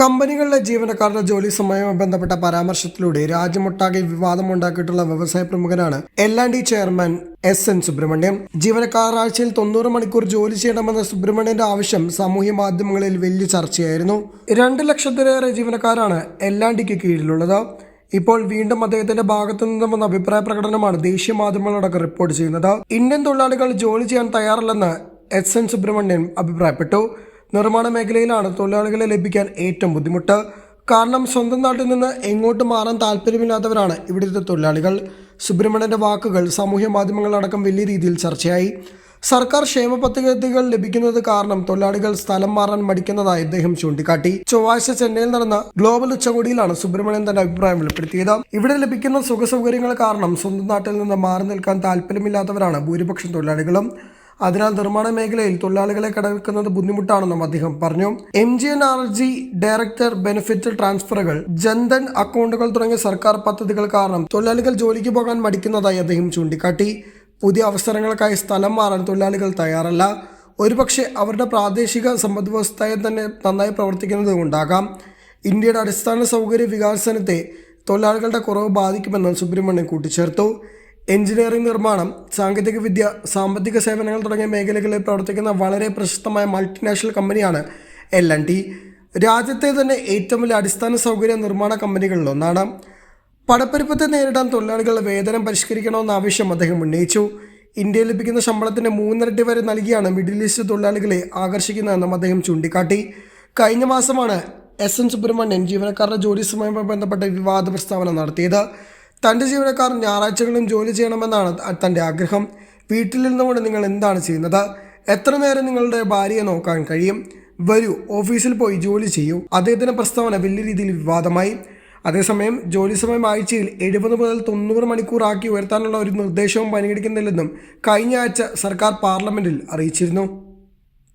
കമ്പനികളിലെ ജീവനക്കാരുടെ ജോലി സമയവുമായി ബന്ധപ്പെട്ട പരാമർശത്തിലൂടെ രാജ്യമൊട്ടാകെ വിവാദമുണ്ടാക്കിയിട്ടുള്ള വ്യവസായ പ്രമുഖനാണ് L and chairman S N Subrahmanyam. ജീവനക്കാർ ആഴ്ചയിൽ തൊണ്ണൂറ് മണിക്കൂർ ജോലി ചെയ്യണമെന്ന സുബ്രഹ്മണ്യന്റെ ആവശ്യം സാമൂഹ്യ മാധ്യമങ്ങളിൽ വലിയ ചർച്ചയായിരുന്നു. രണ്ട് ലക്ഷത്തിലേറെ ജീവനക്കാരാണ് എൽ ആൻഡ് കീഴിലുള്ളത്. ഇപ്പോൾ വീണ്ടും അദ്ദേഹത്തിന്റെ ഭാഗത്തു നിന്നും വന്ന അഭിപ്രായ പ്രകടനമാണ് ദേശീയ മാധ്യമങ്ങളടക്കം റിപ്പോർട്ട് ചെയ്യുന്നത്. ഇന്ത്യൻ തൊഴിലാളികൾ ജോലി ചെയ്യാൻ തയ്യാറല്ലെന്ന് എസ് എൻ സുബ്രഹ്മണ്യൻ അഭിപ്രായപ്പെട്ടു. നിർമ്മാണ മേഖലയിലാണ് തൊഴിലാളികളെ ലഭിക്കാൻ ഏറ്റവും ബുദ്ധിമുട്ട്. കാരണം സ്വന്തം നാട്ടിൽ നിന്ന് എങ്ങോട്ട് മാറാൻ താല്പര്യമില്ലാത്തവരാണ് ഇവിടുത്തെ തൊഴിലാളികൾ. സുബ്രഹ്മണ്യന്റെ വാക്കുകൾ സാമൂഹ്യ മാധ്യമങ്ങളടക്കം വലിയ രീതിയിൽ ചർച്ചയായി. സർക്കാർ ക്ഷേമ പദ്ധതികൾ ലഭിക്കുന്നത് കാരണം തൊഴിലാളികൾ സ്ഥലം മാറാൻ മടിക്കുന്നതായി അദ്ദേഹം ചൂണ്ടിക്കാട്ടി. ചൊവ്വാഴ്ച ചെന്നൈയിൽ നടന്ന ഗ്ലോബൽ ഉച്ചകോടിയിലാണ് സുബ്രഹ്മണ്യൻ തന്റെ അഭിപ്രായം വെളിപ്പെടുത്തിയത്. ഇവിടെ ലഭിക്കുന്ന സുഖസൗകര്യങ്ങൾ കാരണം സ്വന്തം നാട്ടിൽ നിന്ന് മാറി നിൽക്കാൻ താല്പര്യമില്ലാത്തവരാണ് ഭൂരിപക്ഷം തൊഴിലാളികളും. അതിനാൽ നിർമ്മാണ മേഖലയിൽ തൊഴിലാളികളെ കടക്കുന്നത് ബുദ്ധിമുട്ടാണെന്നും അദ്ദേഹം പറഞ്ഞു. M G N R G director benefit ട്രാൻസ്ഫറുകൾ Jan Dhan അക്കൗണ്ടുകൾ തുടങ്ങിയ സർക്കാർ പദ്ധതികൾ കാരണം തൊഴിലാളികൾ ജോലിക്ക് പോകാൻ മടിക്കുന്നതായി അദ്ദേഹം ചൂണ്ടിക്കാട്ടി. പുതിയ അവസരങ്ങൾക്കായി സ്ഥലം മാറാൻ തൊഴിലാളികൾ തയ്യാറല്ല. ഒരുപക്ഷെ അവരുടെ പ്രാദേശിക സമ്പദ് വ്യവസ്ഥയെ തന്നെ നന്നായി പ്രവർത്തിക്കുന്നത് കൊണ്ടാകാം ഇന്ത്യയുടെ അടിസ്ഥാന സൗകര്യ വികാസനത്തെ തൊഴിലാളികളുടെ കുറവ് ബാധിക്കുമെന്ന് സുബ്രഹ്മണ്യൻ കൂട്ടിച്ചേർത്തു. എഞ്ചിനീയറിംഗ് നിർമ്മാണം സാങ്കേതിക വിദ്യ സാമ്പത്തിക സേവനങ്ങൾ തുടങ്ങിയ മേഖലകളിൽ പ്രവർത്തിക്കുന്ന വളരെ പ്രശസ്തമായ മൾട്ടിനാഷണൽ കമ്പനിയാണ് എൽ എൻ ടി രാജ്യത്തെ തന്നെ ഏറ്റവും വലിയ അടിസ്ഥാന സൗകര്യ നിർമ്മാണ കമ്പനികളിലൊന്നാണ് പടപ്പെരുപ്പത്തെ നേരിടാൻ തൊഴിലാളികളുടെ വേതനം പരിഷ്കരിക്കണമെന്ന ആവശ്യം അദ്ദേഹം ഉന്നയിച്ചു. ഇന്ത്യയിൽ ലഭിക്കുന്ന ശമ്പളത്തിന്റെ മൂന്നിരട്ടി വരെ നൽകിയാണ് മിഡിൽ ഈസ്റ്റ് തൊഴിലാളികളെ ആകർഷിക്കുന്നതെന്നും അദ്ദേഹം ചൂണ്ടിക്കാട്ടി. കഴിഞ്ഞ മാസമാണ് എസ് എൻ സുബ്രഹ്മണ്യൻ ജീവനക്കാരുടെ ജോലി സമയവുമായി ബന്ധപ്പെട്ട വിവാദ പ്രസ്താവന നടത്തിയത്. തന്റെ ജീവനക്കാർ ഞായറാഴ്ചകളും ജോലി ചെയ്യണമെന്നാണ് തന്റെ ആഗ്രഹം. വീട്ടിൽ നിന്നുകൊണ്ട് നിങ്ങൾ എന്താണ് ചെയ്യുന്നത്? എത്ര നേരം നിങ്ങളുടെ ഭാര്യയെ നോക്കാൻ കഴിയും? വരൂ ഓഫീസിൽ പോയി ജോലി ചെയ്യൂ. അദ്ദേഹത്തിന്റെ പ്രസ്താവന വലിയ രീതിയിൽ വിവാദമായി. അതേസമയം ജോലി സമയം ആഴ്ചയിൽ എഴുപത് മുതൽ തൊണ്ണൂറ് മണിക്കൂറാക്കി ഉയർത്താനുള്ള ഒരു നിർദ്ദേശവും പരിഗണിക്കുന്നില്ലെന്നും കഴിഞ്ഞ ആഴ്ച സർക്കാർ പാർലമെന്റിൽ അറിയിച്ചിരുന്നു.